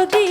যদি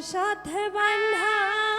साथ बंधा।